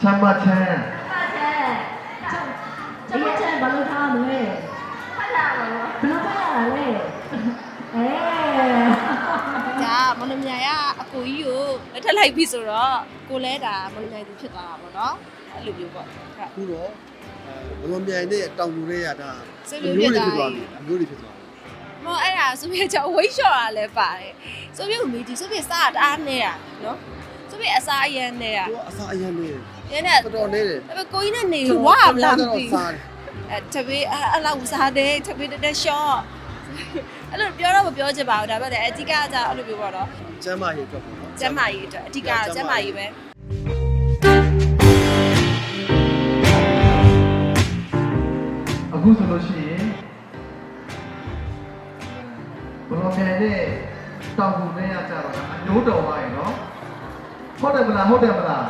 ချမ်းမချမ်းဟုတ်တယ်ကျမချမ်းဘာလို့ထားမလဲဖတ်လာပါဘောဘယ်လိုဖတ်ရတာလဲအဲဒါမနမြိုင်ကအကိုကြီးကိုလက်ထက်လိုက်ပြီဆိုတော့ကိုလဲဒါမနမြိုင်သူဖြစ်သွားတာပေါ့နော်အဲ့လိုမျိုးပေါ့ဟုတ်အခုတော့အဲဘလွန်မြိုင်နဲ့တောင်သူတွေကဒါစိတ်မျိုးဖြစ်သွားပြီအမျိုးတွေဖြစ်သွားပြီမောအဲ့ဒါဆိုပြကြောင့်ဝိတ်လျှော့တာလည်းပါတယ်ဆိုပြမီဒီဆိုပြစားတာအားနေရနော်ဆို ပြအစားအရန်နေရသူကအစားအရန်နေတယ်ရင်းနဲ့တော်တော်နေတယ်ဒါပေမဲ့ကိုကြီးနဲ့နေဝါမလားမသိစားတယ်အဲတပည့်အဲ့လောက်စားတယ်တပည့်တက်ရှော့အဲ့လိုပြောတော့မပြောချင်ပါဘူးဒါပေမဲ့အဓိကကကြအဲ့လိုပြောပါတော့ကျမ်းမာရေးအတွက်ပေါ့နော် ကျမ်းမာရေးအတွက်အဓိကကကျမ်းမာရေးပဲအခုဆိုလို့ရှိရင်ဘလော့ပြန်နဲ့တောင်ကူနဲ့ရကြတော့အညိုးတော်ပါရဲ့နော် ဟုတ်တယ်မလားဟုတ်တယ်မလား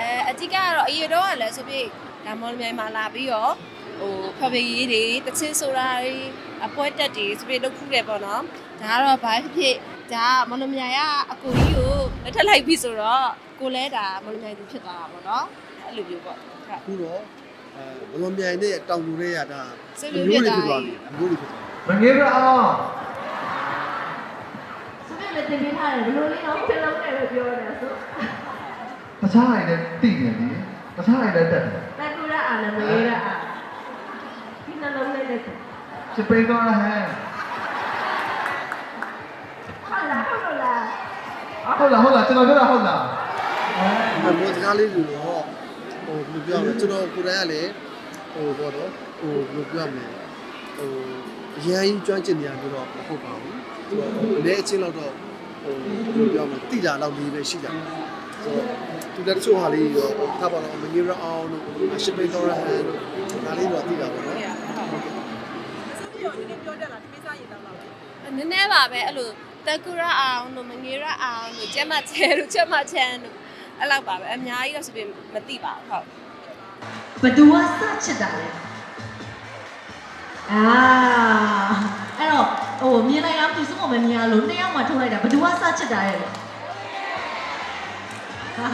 အဲအဓိကကတော့အရေတော့ကလည်းဆိုပြဒါမော်လမြိုင်မှာလာပြီးတော့ဟိုဖဖေးရေးတွေတချင်းဆိုတာတွေအပွဲတက်တွေဆိုပြလုပ်ခုတယ်ပေါ့နော်ဒါကတော့ဘာဖြစ်ဖြစ်ဒါမော်လမြိုင်ကအကိုကြီးကိုလက်ထက်လိုက်ပြီဆိုတော့ကိုလဲဒါမော်လမြိုင်သူဖြစ်သွားတာပေါ့နော်အဲ့လိုမျိုးပေါ့ဟုတ်အခုတော့အဲဘလွန်မြိုင်နဲ့တောင်သူတွေကဒါစိတ်မျိုးဖြစ်သွားပြီအမျိုးတွေဖြစ်သွားပြီမငေးရအောင်ဆိုပြ လည်းတင်ပြထားတယ်ဘယ်လိုလေးတော့ဖြစ်လုံးတယ်လို့ပြောတယ်ဆိုတခြားအိမ်နဲ့တိနေပြီတခြားအိမ်နဲ့တက်တယ်တက်ကူရအာလည်းမရေးရအာဒီနှလုံးလေးနဲ့ချစ်ပိန်တော့ဟဲ့ဟုတ်လားဟုတ်လားဟုတ်လားဟုတ်လားကျွန်တော်ပြောတာဟုတ်လားအဲဘောစကားလေးတွေတော့ဟိုဘယ်လိုပြောရမလဲကျွန်တော်ကိုယ်တိုင်ကလည်းဟိုဘောတော့ဟိုဘယ်လိုပြောရမလဲ ဟိုအရင်ကျွမ်းကျင်နေရလို့တော့မဟုတ်ပါဘူးသူကလည်းအချင်းလောက်တော့ဟိုဘယ်လိုပြောရမလဲတိတာလောက်လေးပဲရှိကြတယ်ဆိုတော့သူလည်းတချို့ဟာလေးရောထားပါတော့မငေးရအောင်တို့အရှိပိတော်ရဟန်တို့ဒါလေးတော့တိတာပါနော်နည်းနည်းပါပဲအဲ့လိုတက်ကူရအောင်တို့မငေရအောင်တို့ကျက်မချဲတို့ချက်မချမ်းတို့အဲ့လောက်ပါပဲအများကြီးတော့ဆိုပြမသိပါဘူးဟုတ်ဘသူကစချစ်တာလဲ အာအဲ့တော့ဟိုမြင်လိုက်အောင်သူစုံမမြင်ရလို့နှစ်ယောက်မှထုတ်လိုက်တာဘသူကစချစ်တာလဲဟာ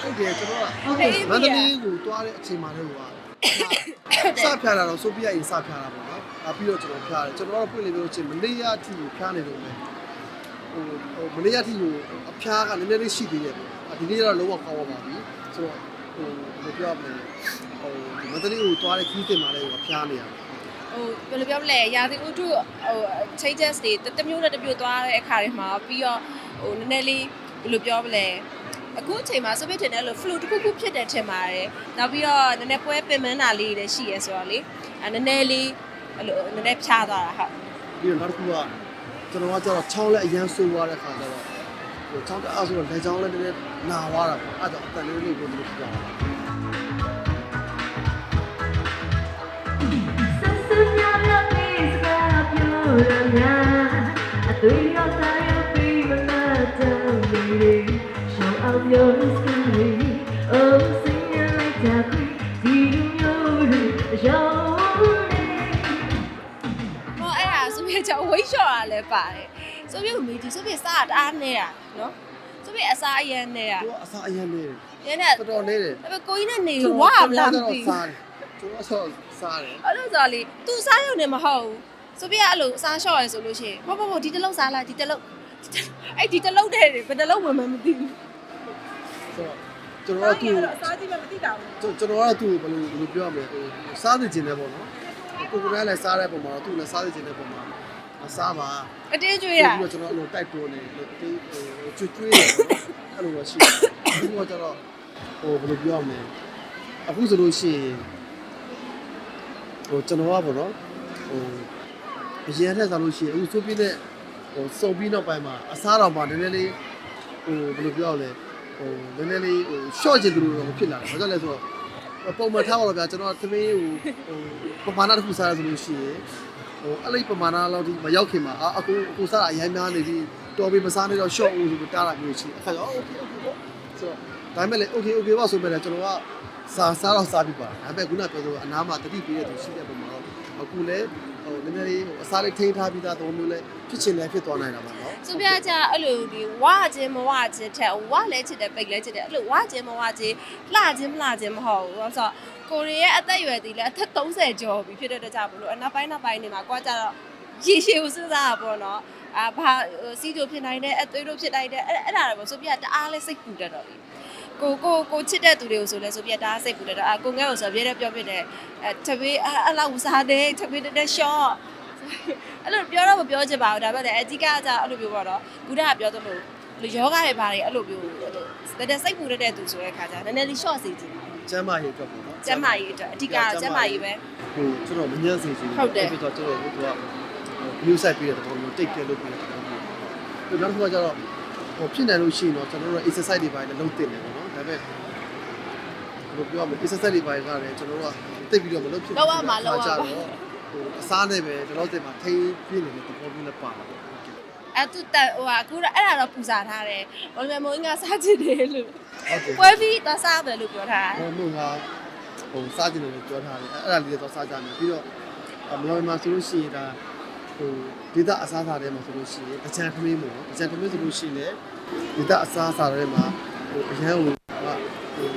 ဟုတ်တယ်ကျွန်တော်က โอเค မန္တလေးကိုတွားတဲ့အချိန်မှလည်းဟိုကစဖျားတာတော့ဆိုပြရရင်စဖျားတာပေါ့နော်။နောက်ပြီးတော့ကျွန်တော်ဖျားတယ်ကျွန်တော်တော့ပွင့်လေပြောချင်းမလေးရအထိကိုဖျားနေလို့ပဲဟိုဟိုမလေးရအထိကိုအဖျားကနည်းနည်းလေးရှိသေးတယ်ပေါ့။ဒီနေ့ကတော့လုံးဝကောင်းပါပြီ။ဆိုတော့ဟိုဘယ်လိုပြောရမလဲဟိုမန္တလေးကိုတွားတဲ့ခီးတင်မှလည်းဟိုဖျားနေရတယ် ဟိုဘယ်လိုပြောမလဲရာသီဥတုဟို changes တွေတစ်တစ်မျိုးနဲ့တစ်မျိုးသွားတဲ့အခါတွေမှာပြီးတော့ဟိုနည်းနည်းလေးဘယ်လိုပြောမလဲအခုအချိန်မှာစပစ်တင်တဲ့လို့ flu တစ်ခုခုဖြစ်တယ်ထင်ပါတယ်နောက်ပြီးတော့နည်းနည်းပွဲပင်မန်းတာလေးတွေရှိရဲဆိုတော့လေအဲနည်းနည်းလေးအဲ့လိုနည်းနည်းဖြားသွားတာဟုတ်။ပြီးတော့နောက်တစ်ခုကကျွန်တော်ကကျတော့ချောင်းလည်းအရန်ဆိုးသွားတဲ့ခါကျတော့ဟိုချောင်းတအားဆိုတော့လက်ချောင်းလည်းနည်းနည်းနာသွားတာပေါ့။အဲ့ဒါအတန်လေးလေးကိုဒီလိုဖြစ်သွားတာ။ဆက် ကားလေး Oh sing it like that ဒီမျိုးတွေရောင်းနေဟောအဲ့ဒါဆိုပြကြောင့်ဝိတ်လျှော့တာလည်းပါတယ်ဆိုပြမီဒီဆိုပြစားတာအားနေရနော်ဆိုပြအစားအရန်နေရသူကအစားအရင်နေတယ်ရင်းနဲ့တော်တော်နေတယ်ဒါပေမဲ့ကိုကြီးနဲ့နေဝါမလားမသိဘူးစားတယ်ကျွန်တော်ဆောစားတယ်အဲ့လိုဆိုတော့လေသူစားရုံနဲ့မဟုတ်ဘူး ဆိုပြအဲ့လိုစားလျှော့ရဲဆိုလို့ရှိရင်မဟုတ်မဟုတ်ဒီတစ်လုံးစားလိုက်ဒီတစ်လုံးအဲ့ဒီတစ်လုံးတည်းဘယ်တစ်လုံးဝင်မှမသိဘူးဆိုတော့ကျွန်တော်ကသူ့အစားကြည့်မှမသိတာဘူးကျွန်တော်ကသူ့ဘယ်လိုဘယ်လိုပြောရမလဲဟိုစားသိခြင်းနဲ့ပေါ့နော်ကိုကိုယ်လည်းစားတဲ့ပုံမှာတော့သူ့လည်းစားသိခြင်းတဲ့ပုံမှာအစားပါအတင်းကျွေးပြီးရတော့ကျွန်တော်အဲ့လိုတိုက်တွန်းနေလို့အတင်းဟိုကျွတ်ကျွေးတယ်အဲ့လိုပဲရှိတယ်ဒီကကျတော့ဟိုဘယ်လိုပြောရမလဲအခုဆိုလို့ရှိရင်ဟိုကျွန်တော်ကပေါ့နော်ဟို အရင်ထက်စားလို့ရှိရင်အခုဆိုပြီးတဲ့ဟိုစုံပြီးနောက်ပိုင်းမှာအစားတော်မှာနည်းနည်းလေးဟိုဘယ်လိုပြောရလဲဟိုနည်းနည်းလေးဟို short ချင်သူလိုတော့ဖြစ်လာတယ်ဘာကြောင့်လဲဆိုတော့ပုံမှန်ထားပါတော့ဗျာကျွန်တော်သမင်းဟိုဟိုပမာဏတစ်ခုစားရဆိုလို့ရှိရင်ဟိုအဲ့လိပမာဏလောက်ဒီမရောက်ခင်မှာအာအခုအခုစားတာအရင်များနေပြီတော်ပြီမစားနေတော့ short ဦးဆိုပြီးတားတာမျိုးရှိအခါကျတော့ okay okay ပေါ့ဆိုတော့ဒါပေမဲ့လေ okay okay ပါဆိုပေမဲ့ကျွန်တော်ကစားစားတော့စားပြီးပါဒါပေမဲ့ခုနပြောဆိုအနားမှာတတိပေးတဲ့သူရှိတဲ့ပုံမှာတော့အခုလည်း ဟဟိုနည်းနည်းလေးဟိုအစားလေးထိန်းထားပြီးသားသဘောမျိုးလဲဖြစ်ချင်လဲဖြစ်သွားနိုင်တာပါနော်ဆိုပြကြအဲ့လိုဒီဝါခြင်းမဝခြင်းထက်ဝါလဲချစ်တယ်ပိတ်လဲချစ်တယ်အဲ့လိုဝါခြင်းမဝခြင်းလှခြင်းမလှခြင်းမဟုတ်ဘူးဆိုတော့ကိုရီးယားအသက်အရွယ်ဒီလဲအသက်30ကျော်ပြီဖြစ်တဲ့တကြဘလို့အနောက်ပိုင်းနောက်ပိုင်းနေမှာကွာကြတော့ရေရှည်ကိုစဉ်းစားတာပေါ့နော်အာဘာစီးတို့ဖြစ်နိုင်တယ်အသွေးတို့ဖြစ်နိုင်တယ်အဲ့အဲ့ဒါတော့ဆိုပြတအားလဲစိတ်ပူတတ်တော့ပြီ ကိုကိုကိုချစ်တဲ့သူတွေကိုဆိုလဲဆိုပြတအားစိတ်ပူတတ်တော့အကိုငဲ့ကိုဆိုပြရဲပြောပြတယ်အဲတပည့်အဲ့လောက်စားတယ်တပည့်တဲ့ရှော့အဲ့လိုပြောတော့မပြောချင်ပါဘူးဒါပေမဲ့လည်းအကြီးကကြအဲ့လိုပြောပေါ့နော်ကုဒကပြောသလိုလူယောဂရဲ့ဘာတွေအဲ့လိုပြောအဲ့လိုတဲ့စိတ်ပူတဲ့သူဆိုတဲ့ခါကျနည်းနည်းလေး short စီကြည့်ကျမ်းမာရေးအတွက်ပေါ့နော်ကျမ်းမာရေးအတွက်အဓိကကျမ်းမာရေးပဲဟိုကျွန်တော်မညံ့စေချင်ဟုတ်တယ်ပြီးတော့ကျွန်တော်တို့ကမျိုးဆိုင်ပြီးတဲ့သဘောမျိုးတိတ်ပြလို့ပြီးတဲ့သဘောမျိုးပြီးတော့နောက်တစ်ခုကကျတော့ဟိုဖြစ်နိုင်လို့ရှိရင်တော့ကျွန်တော်တို့ exercise တွေပိုင်းလည်းလုပ်တင်တယ်ပေါ့နော်ဒါပေ မဲ့ဘယ်လိုပြောရမလဲ exercise တွေပိုင်းကလည်းကျွန်တော်တို့ကတိတ်ပြီးတော့မလုပ်ဖြစ်ကြတော့ဟိုအစားနဲ့ပဲကျွန်တော်တို့မှာထိန်းပြနေတဲ့သဘောမျိုးနဲ့ပါတာပေါ့အဲ့သူတက်ဟိုဟာအခုတော့အဲ့ဒါတော့ပူစားထားတယ်ဘာလို့လဲမိုးငါစားချင်တယ်လို့ဟုတ်တယ်ပွဲပြီးသွားစားမယ်လို့ပြောထားဟိုမို့ငါဟိုစားကြည့်တယ်လို့ပြောထားတယ်အဲ့ဒါလေးတော့စားကြမယ်ပြီးတော့မလောမှာဆိုလို့ရှိရင်ဒါဟိုဒေတာအစားအစာတွေမှာဆိုလို့ရှိရင်အချမ်းခမင်းပေါ့နော်အချမ်းခမင်းဆိုလို့ရှိရင်လည်းဒေတာအစားအစာတွေမှာဟိုအရန်ဟို ဟို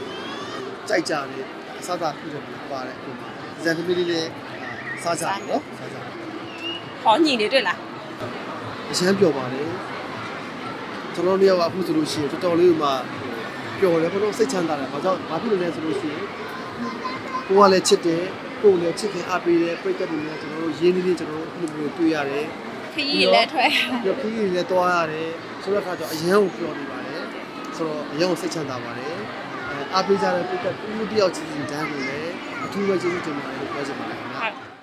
ကြိုက်ကြတယ်အစားအစာပြုတယ်ပါတယ်ဟိုမှာအချမ်းခမင်းလေးလည်းစားကြတယ်နော်စားကြတယ်ဟောညီနေတွေ့လားအချမ်းပျော်ပါတယ်ကျွန်တော်တို့ကအခုဆိုလို့ရှိရင်တော်တော်လေးမှပျော်တယ်ဘယ်လိုစိတ်ချမ်းသာတယ်ဘာကြောင့်ဘာဖြစ်လို့လဲဆိုလို့ရှိရင်ကိုကလည်းချစ်တယ်ကိုယ်လည်းချစ်ခင်အားပေးတယ်ပြိတ္တတွေလည်းကျွန်တော်တို့ရင်းနှီးနှီးကျွန်တော်တို့အဲ့လိုမျိုးတွေ့ရတယ်ခကြီးလည်းထွက်ပြီးတော့ခီးကြီးလည်းတွားရတယ်ဆိုတော့အခါကျတော့အရန်ကိုပျော်နေပါတယ် ဆိုတော့အရန်ကိုစိတ်ချမ်းသာပါတယ်အဲအားပေးကြတဲ့ပြိတ္တတူတူတယောက်ချင်းချင်းတန်းကိုလည်းအထူးပဲကျေးဇူးတင်ပါတယ်လို့ပြောချင်ပါတယ်ခင်ဗျာဟုတ်